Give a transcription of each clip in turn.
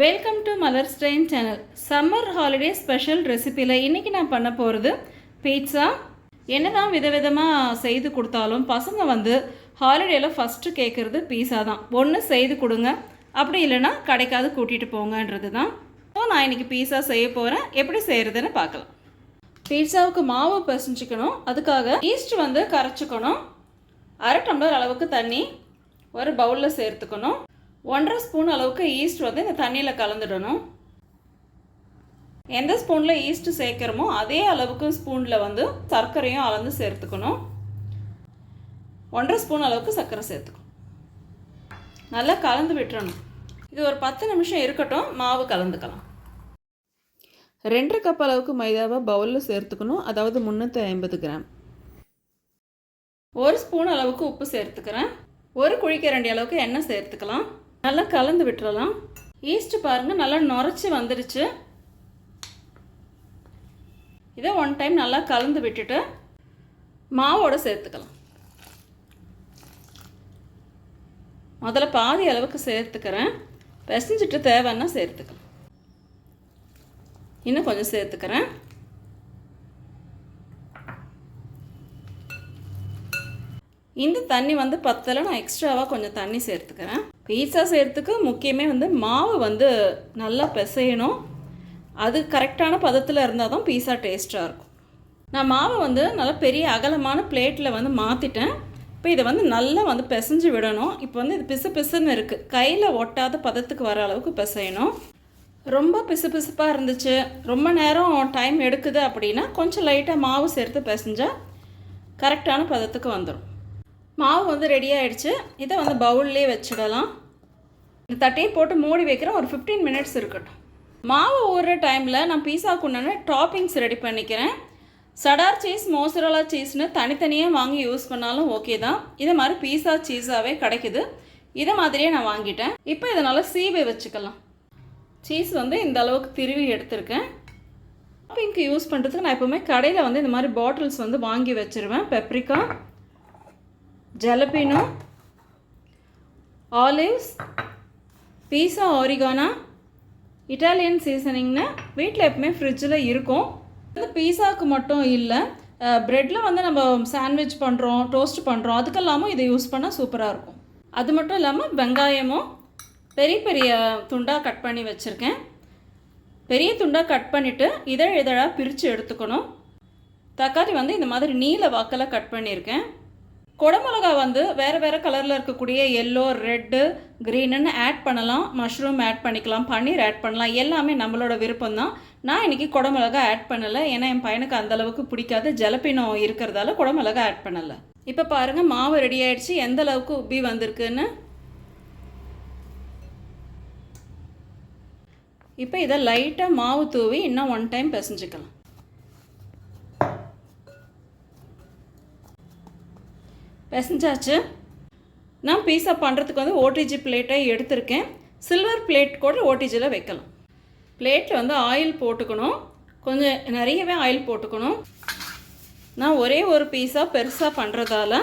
Welcome to Malar ஸ்டைன் channel summer holiday special ரெசிப்பியில் இன்றைக்கி நான் பண்ண போகிறது பீட்சா என்னதான் விதவிதமாக செய்து கொடுத்தாலும் பசங்க வந்து ஹாலிடேயில் ஃபஸ்ட்டு கேட்குறது பீஸா தான். ஒன்று செய்து கொடுங்க. அப்படி இல்லைன்னா கடைக்காவது கூட்டிகிட்டு போங்கன்றது தான் ஸோ நான் இன்றைக்கி பீஸா செய்ய போகிறேன் எப்படி செய்கிறதுன்னு பார்க்கலாம். பீட்சாவுக்கு மாவு பசிஞ்சிக்கணும். அதுக்காக ஈஸ்ட் வந்து கரைச்சிக்கணும். அரை டம்ளர் அளவுக்கு தண்ணி ஒரு பவுலில் சேர்த்துக்கணும். ஒன்றரை ஸ்பூன் அளவுக்கு ஈஸ்ட் வந்து இந்த தண்ணியில் கலந்துடணும். எந்த ஸ்பூனில் ஈஸ்ட் சேர்க்குறோமோ அதே அளவுக்கு ஸ்பூனில் வந்து சர்க்கரையும் அளந்து சேர்த்துக்கணும். ஒன்றரை ஸ்பூன் அளவுக்கு சர்க்கரை சேர்த்துக்கணும். நல்லா கலந்து விட்டுறணும். இது ஒரு பத்து நிமிஷம் இருக்கட்டும் மாவு கலந்துக்கலாம். ரெண்டரை கப் அளவுக்கு மைதாவை பவுலில் சேர்த்துக்கணும் அதாவது முந்நூற்றி ஐம்பது கிராம் ஒரு ஸ்பூன் அளவுக்கு உப்பு சேர்த்துக்கிறேன். ஒரு குழிக்கரண்டி அளவுக்கு எண்ணெய் சேர்த்துக்கலாம். நல்லா கலந்து விட்டுறலாம். ஈஸ்ட் பாருங்கள் நல்லா நுரைச்சி வந்துடுச்சு இதை ஒன் டைம் நல்லா கலந்து விட்டுட்டு மாவோடு சேர்த்துக்கலாம். முதல்ல பாதி அளவுக்கு சேர்த்துக்கிறேன். பிசைஞ்சிட்டு தேவைன்னா சேர்த்துக்கலாம். இன்னும் கொஞ்சம் சேர்த்துக்கிறேன். இந்த தண்ணி வந்து பத்தலை நான் எக்ஸ்ட்ராவாக கொஞ்சம் தண்ணி சேர்த்துக்கிறேன். பீட்சா செய்கிறதுக்கு முக்கியமே வந்து மாவு வந்து நல்லா பிசையணும். அது கரெக்டான பதத்தில் இருந்தால் தான் பீஸா டேஸ்ட்டாக இருக்கும். நான் மாவை வந்து நல்லா பெரிய அகலமான பிளேட்டில் வந்து மாற்றிட்டேன் இப்போ இதை வந்து நல்லா வந்து பிசைஞ்சு விடணும். இப்போ வந்து இது பிசு பிசுன்னு இருக்குது கையில் ஒட்டாத பதத்துக்கு வர அளவுக்கு பிசையணும். ரொம்ப பிசு பிசுப்பாக இருந்துச்சு. ரொம்ப நேரம் டைம் எடுக்குது அப்படின்னா கொஞ்சம் லைட்டாக மாவு சேர்த்து பிசைஞ்சால் கரெக்டான பதத்துக்கு வந்துடும் மாவு வந்து ரெடி ஆகிடுச்சு இதை வந்து பவுல்லே வச்சிடலாம். இந்த தட்டையை போட்டு மூடி வைக்கிறேன். ஒரு ஃபிஃப்டீன் மினிட்ஸ் இருக்கட்டும். மாவு ஊறுற டைமில் நான் பீஸாக்கு உண்டான டாப்பிங்ஸ் ரெடி பண்ணிக்கிறேன். சடார் சீஸ் மோசரலா சீஸ்னு தனித்தனியாக வாங்கி யூஸ் பண்ணாலும் ஓகே தான். இதே மாதிரி பீஸா சீஸாகவே கிடைக்குது. இதை மாதிரியே நான் வாங்கிட்டேன். இப்போ இதனால் சீவை வச்சுக்கலாம். சீஸ் வந்து இந்த அளவுக்கு திருவி எடுத்திருக்கேன். டாப்பிங்க்கு யூஸ் பண்ணுறதுக்கு நான் எப்போவுமே கடையில் வந்து இந்த மாதிரி பாட்டில்ஸ் வந்து வாங்கி வச்சுருவேன். Paprika jalapeno olives pizza oregano Italian சீசனிங்னு வீட்டில் எப்பவுமே ஃப்ரிட்ஜில் இருக்கும். இந்த பீஸாவுக்கு மட்டும் இல்லை ப்ரெட்டில் வந்து நம்ம சாண்ட்விச் பண்ணுறோம் டோஸ்ட் பண்ணுறோம் அதுக்கெல்லாமும் இதை யூஸ் பண்ணால் சூப்பராக இருக்கும். அது மட்டும் இல்லாமல் வெங்காயமும் பெரிய பெரிய துண்டாக கட் பண்ணி வச்சுருக்கேன். பெரிய துண்டாக கட் பண்ணிவிட்டு இதழ் இதழாக பிரித்து எடுத்துக்கணும். தக்காளி வந்து இந்த மாதிரி நீல வாக்கில் கட் பண்ணியிருக்கேன் குடமிளகா வந்து வேறு வேறு கலரில் இருக்கக்கூடிய எல்லோ ரெட்டு க்ரீனுன்னு ஆட் பண்ணலாம். மஷ்ரூம் ஆட் பண்ணிக்கலாம். பன்னீர் ஆட் பண்ணலாம். எல்லாமே நம்மளோட விருப்பம் தான் நான் இன்றைக்கி குடமிளகா ஆட் பண்ணலை. ஏன்னா என் பையனுக்கு அந்தளவுக்கு பிடிக்காது. ஜலப்பினம் இருக்கிறதால குடமிளகா ஆட் பண்ணலை. இப்போ பாருங்கள் மாவு ரெடி ஆகிடுச்சு எந்த அளவுக்கு உப்பி வந்திருக்குன்னு. இப்போ இதை லைட்டாக மாவு தூவி இன்னும் ஒன் டைம் பிசைஞ்சிக்கலாம். பிசைஞ்சாச்சு. நான் பீஸா பண்ணுறதுக்கு வந்து ஓடிஜி பிளேட்டை எடுத்திருக்கேன். சில்வர் பிளேட் கூட ஓடிஜியில் வைக்கலாம். பிளேட்டில் வந்து ஆயில் போட்டுக்கணும். கொஞ்சம் நிறையவே ஆயில் போட்டுக்கணும். நான் ஒரே ஒரு பீஸாக பெருசாக பண்ணுறதால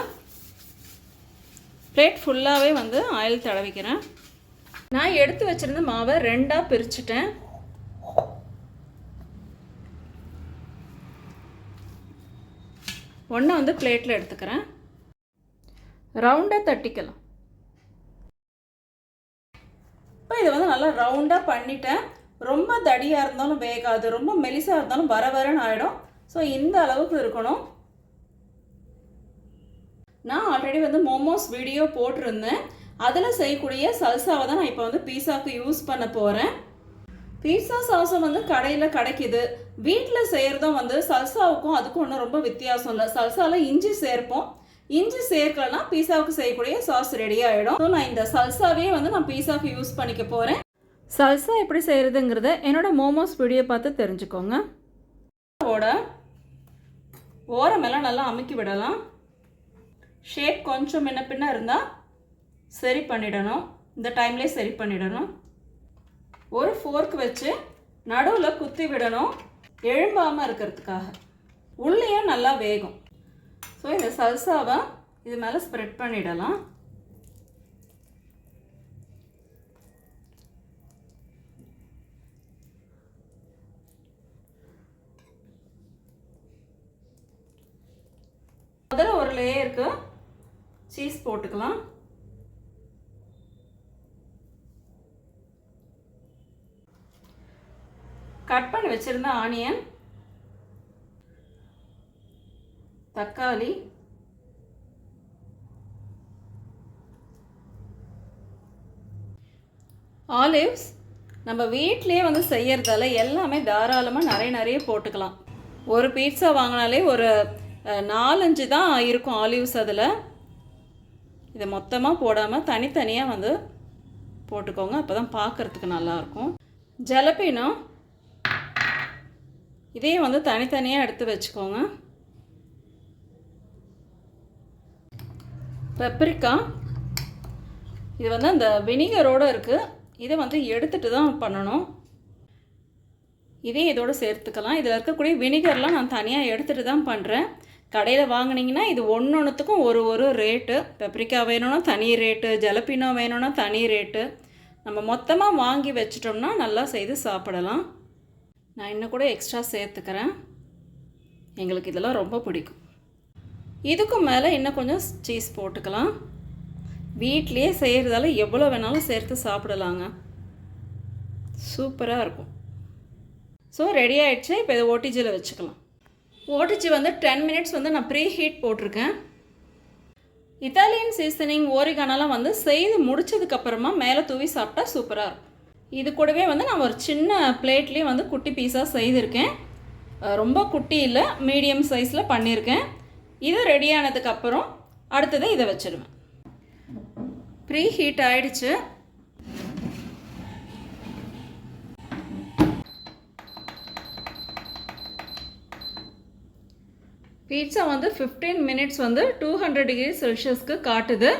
பிளேட் ஃபுல்லாகவே வந்து ஆயில் தடவிக்கிறேன். நான் எடுத்து வச்சுருந்த மாவை ரெண்டாக பிரிச்சுட்டேன். ஒன்று வந்து பிளேட்டில் எடுத்துக்கிறேன். ரவுண்டாக தட்டிக்கலாம். இப்போ இதை வந்து நல்லா ரவுண்டாக பண்ணிட்டேன். ரொம்ப தடியாக இருந்தாலும் வேகாது. ரொம்ப மெலிசாக இருந்தாலும் வர வரன்னு ஆகிடும் ஸோ இந்த அளவுக்கு இருக்கணும். நான் ஆல்ரெடி வந்து மோமோஸ் வீடியோ போட்டிருந்தேன். அதில் செய்யக்கூடிய சல்சாவை தான் நான் இப்போ வந்து பீஸாவுக்கு யூஸ் பண்ண போகிறேன் பீஸா சாஸும் வந்து கடையில் கிடைக்கிது. வீட்டில் செய்கிறதும் வந்து சல்சாவுக்கும் அதுக்கும் ஒன்றும் ரொம்ப வித்தியாசம் இல்லை. சல்சாவில் இஞ்சி சேர்ப்போம். இஞ்சி சேர்க்கலனா பீஸாவுக்கு செய்யக்கூடிய சாஸ் ரெடி ஆகிடும் ஸோ நான் இந்த சல்சாவே வந்து நான் பீஸாவுக்கு யூஸ் பண்ணிக்க போகிறேன் சல்சா எப்படி செய்கிறதுங்கிறத என்னோட மோமோஸ் வீடியோ பார்த்து தெரிஞ்சுக்கோங்க. ஓட ஓரமெல்லாம் நல்லா அமுக்கி விடலாம். ஷேப் கொஞ்சம் முன்ன பின்ன இருந்தால் சரி பண்ணிடணும். இந்த டைம்லேயே சரி பண்ணிடணும். ஒரு ஃபோர்க் வச்சு நடுவில் குத்தி விடணும். எழும்பாமல் இருக்கிறதுக்காக. உள்ளேயும் நல்லா வேகும். ஸோ இந்த சல்சாவை இது மேலே ஸ்ப்ரெட் பண்ணிடலாம். முதல்ல ஒரு லேயருக்கு சீஸ் போட்டுக்கலாம். கட் பண்ணி வச்சுருந்த ஆனியன் தக்காளி. ஆலிவ்ஸ் நம்ம வீட்டிலே வந்து செய்யறதால எல்லாமே தாராளமாக நிறைய நிறைய போட்டுக்கலாம். ஒரு பீட்சா வாங்கினாலே ஒரு நாலஞ்சு தான் இருக்கும் ஆலிவ்ஸ் அதில். இதை மொத்தமாக போடாமல் தனித்தனியாக வந்து போட்டுக்கோங்க. அப்போ தான் பார்க்குறதுக்கு நல்லாயிருக்கும். ஜலப்பீனோ இதையும் வந்து தனித்தனியாக எடுத்து வச்சுக்கோங்க. பெப்ரிக்கா. இது வந்து அந்த வினிகரோடு இருக்குது இதை வந்து எடுத்துட்டு தான் பண்ணணும். இதே இதோடு சேர்த்துக்கலாம். இதில் இருக்கக்கூடிய வினிகர்லாம் நான் தனியாக எடுத்துகிட்டு தான் பண்ணுறேன் கடையில் வாங்கினீங்கன்னா இது ஒன்று ஒன்றுத்துக்கும் ஒரு ஒரு ரேட்டு. பெப்ரிக்கா வேணும்னா தனி ரேட்டு ஜலப்பினோ வேணும்னா தனி ரேட்டு. நம்ம மொத்தமாக வாங்கி வச்சிட்டோம்னா நல்லா செய்து சாப்பிடலாம். நான் இன்னும் கூட எக்ஸ்ட்ரா சேர்த்துக்கிறேன். எங்களுக்கு இதெல்லாம் ரொம்ப பிடிக்கும். இதுக்கும் மேலே இன்னும் கொஞ்சம் சீஸ் போட்டுக்கலாம். வீட்லேயே செய்கிறதால எவ்வளோ வேணாலும் சேர்த்து சாப்பிடலாங்க. சூப்பராக இருக்கும். ஸோ ரெடி ஆகிடுச்சு இப்போ இதை ஓடிஜியில் வச்சுக்கலாம். ஓடிஜி வந்து டென் மினிட்ஸ் வந்து நான் ப்ரீ ஹீட் போட்டிருக்கேன். இத்தாலியன் சீசனிங் ஓரிகானெல்லாம் வந்து செய்து முடிச்சதுக்கப்புறமா மேலே தூவி சாப்பிட்டா சூப்பராக இருக்கும். இது கூடவே வந்து நான் ஒரு சின்ன பிளேட்லேயும் வந்து குட்டி பீஸாக செய்திருக்கேன். ரொம்ப குட்டி இல்லை மீடியம் சைஸில் பண்ணியிருக்கேன். இது ரெடியானதுக்கப்புறம் அடுத்தது இதை வச்சிடுவேன் ப்ரீ ஹீட் ஆயிடுச்சு. பீட்சா வந்து 15 மினிட்ஸ் வந்து டூ ஹண்ட்ரட் டிகிரி செல்சியஸ்க்கு காட்டுது.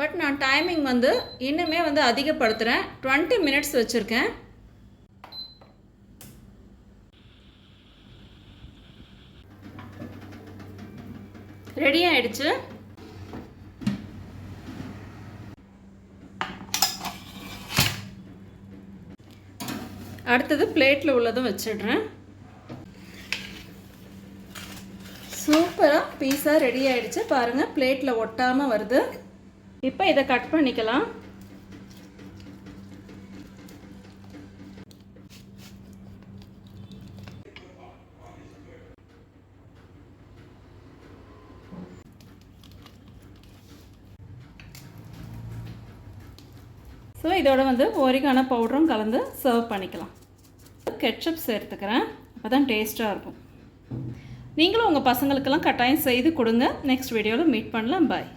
பட் நான் டைமிங் வந்து இன்னுமே வந்து அதிகப்படுத்துகிறேன் 20 மினிட்ஸ் வச்சுருக்கேன். ரெடி ஆயிடுச்சு. அடுத்தது பிளேட்டில் உள்ளதும் வச்சிடுறேன். சூப்பராக பீஸா ரெடி ஆயிடுச்சு. பாருங்கள் பிளேட்டில் ஒட்டாமல் வருது. இப்போ இதை கட் பண்ணிக்கலாம். ஸோ இதோட வந்து ஒரிகான பவுடரும் கலந்து சர்வ் பண்ணிக்கலாம். கெட்சப் சேர்த்துக்கிறேன். அப்போ தான் டேஸ்ட்டாக இருக்கும். நீங்களும் உங்கள் பசங்களுக்கெல்லாம் கட்டாயம் செய்து கொடுங்க. நெக்ஸ்ட் வீடியோவில் மீட் பண்ணலாம். பாய்